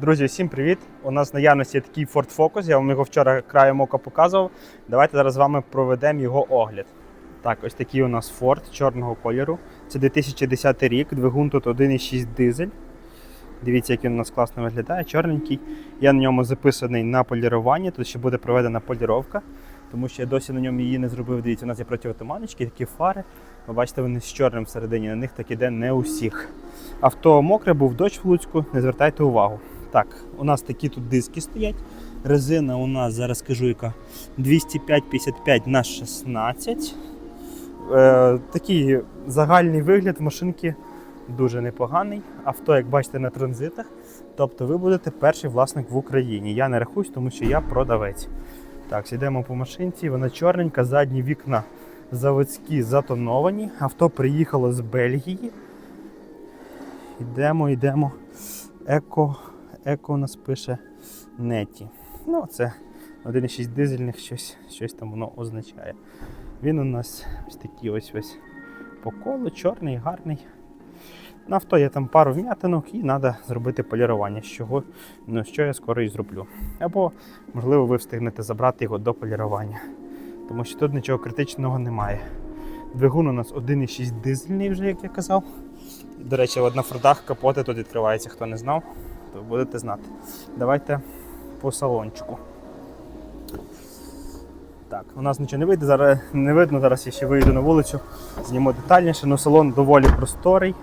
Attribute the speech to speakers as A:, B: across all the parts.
A: Друзі, всім привіт! У нас в наявності є такий Ford Focus, я вам його вчора краєм ока показував. Давайте зараз з вами проведемо його огляд. Так, ось такий у нас Ford чорного кольору. Це 2010 рік, двигун тут 1,6 дизель. Дивіться, як він у нас класно виглядає, чорненький. Я на ньому записаний на полірування, тут ще буде проведена поліровка, тому що я досі на ньому її не зробив. Дивіться, у нас є противотуманочки, такі фари. Ви бачите, вони з чорним всередині, на них так іде не у всіх. Авто мокре, був дощ в Луцьку, не звертайте увагу. Так, у нас такі тут диски стоять. Резина у нас, зараз скажу, яка 205-55 на 16. Е, такий загальний вигляд машинки дуже непоганий. Авто, як бачите, на транзитах. Тобто ви будете перший власник в Україні. Я не рахуюсь, тому що я продавець. Так, йдемо по машинці. Вона чорненька, задні вікна заводські затоновані. Авто приїхало з Бельгії. Йдемо, йдемо. Еко, еко у нас пише неті. Ну, це 1,6 дизельних, щось, щось там воно означає. Він у нас ось такий ось ось по колу, чорний, гарний. На авто є там пару вм'ятинок і треба зробити полірування, з ну, що я скоро і зроблю. Або, можливо, ви встигнете забрати його до полірування. Тому що тут нічого критичного немає. Двигун у нас 1,6 дизельний, вже, як я казав. До речі, от на фордах капоти тут відкриваються, хто не знав, то будете знати. Давайте по салончику. Так, у нас нічого не вийде, зараз не видно, зараз я ще вийду на вулицю, зніму детальніше, але салон доволі просторий.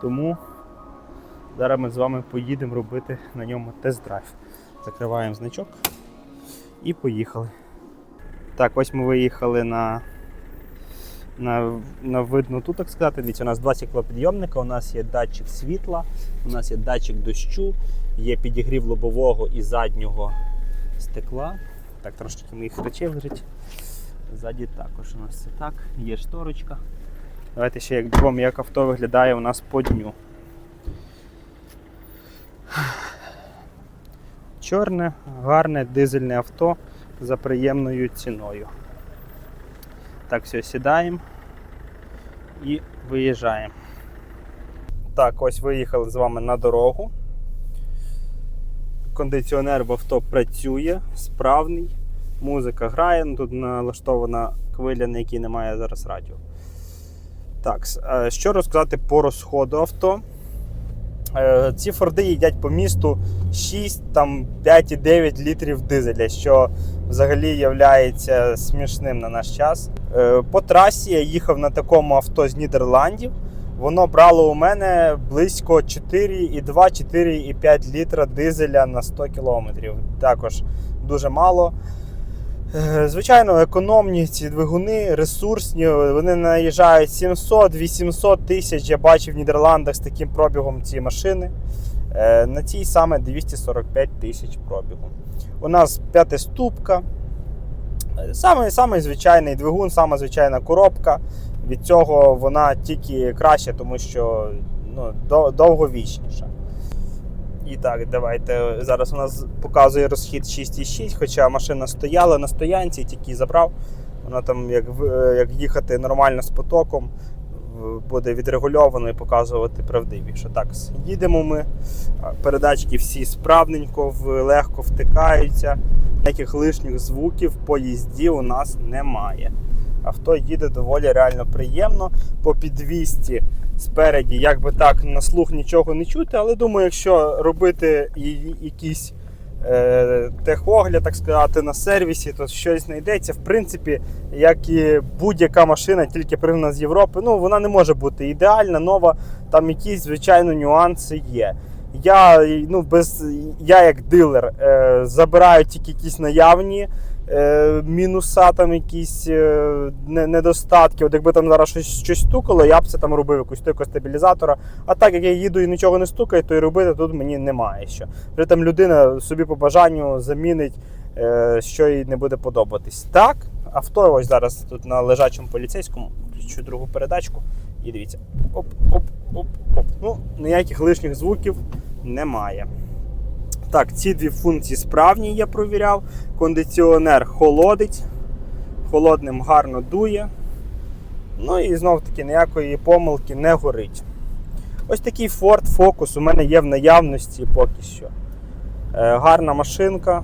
A: Тому зараз ми з вами поїдемо робити на ньому тест-драйв. Закриваємо значок і поїхали. Так, ось ми виїхали на на, на видну тут, так сказати. Дивіться, у нас два стеклопідйомника, у нас є датчик світла, у нас є датчик дощу, є підігрів лобового і заднього стекла. Так, трошки моїх речей лежить. Ззаді також у нас це так, є шторочка. Давайте ще як вам, як авто виглядає у нас по дню. Чорне, гарне дизельне авто за приємною ціною. Так, все, сідаємо і виїжджаємо. Так, ось виїхали з вами на дорогу. Кондиціонер в авто працює, справний. Музика грає, ну, тут налаштована хвиля, на якій немає зараз радіо. Так, е, що розказати по розходу авто? Е, Ці форди їдять по місту 6, там 5,9 літрів дизеля, що взагалі є смішним на наш час. Е, По трасі я їхав на такому авто з Нідерландів. Воно брало у мене близько 4,2-4,5 літра дизеля на 100 кілометрів. Також дуже мало. Е, Звичайно, економні ці двигуни, ресурсні, вони наїжджають 700-800 тисяч. Я бачив в Нідерландах з таким пробігом ці машини. Е, На цій саме 245 тисяч пробігу. У нас п'ятиступка. Е, Самий, самий звичайний двигун, сама звичайна коробка. Від цього вона тільки краще, тому що ну, до- довговічніша. І так, давайте. Зараз у нас показує розхід 6,6, хоча машина стояла на стоянці, тільки забрав. Вона там, як, як їхати нормально з потоком, буде відрегульовано і показувати правдивіше. Так, їдемо ми. Передачки всі справненько, легко втикаються. Ніяких лишніх звуків по їзді у нас немає. Авто їде доволі реально приємно. По підвісті спереді, як би так, на слух нічого не чути, але думаю, якщо робити її якийсь е, техогляд, так сказати, на сервісі, то щось знайдеться. В принципі, як і будь-яка машина, тільки пригнана з Європи, ну вона не може бути ідеальна, нова, там якісь, звичайно, нюанси є. Я, ну, без, я як дилер е, забираю тільки якісь наявні е, мінуса, там якісь е, недостатки. От якби там зараз щось, щось стукало, я б це там робив якусь стойку стабілізатора. А так як я їду і нічого не стукає, то і робити тут мені немає що. При там людина собі по бажанню замінить, е, що їй не буде подобатись. Так, авто ось зараз тут на лежачому поліцейському, включу другу передачку. І дивіться, оп, оп, оп, оп. Ну, ніяких лишніх звуків немає. Так, ці дві функції справні я провіряв. Кондиціонер холодить, холодним гарно дує. Ну і знов таки ніякої помилки не горить. Ось такий Ford Focus у мене є в наявності поки що. Е, гарна машинка.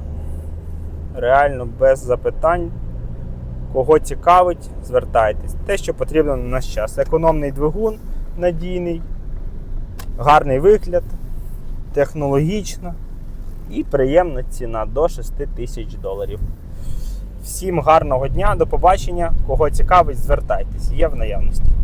A: Реально без запитань. Кого цікавить, звертайтесь. Те, що потрібно на наш час. Економний двигун надійний, гарний вигляд, технологічна і приємна ціна до 6 тисяч доларів. Всім гарного дня, до побачення. Кого цікавить, звертайтесь. Є в наявності.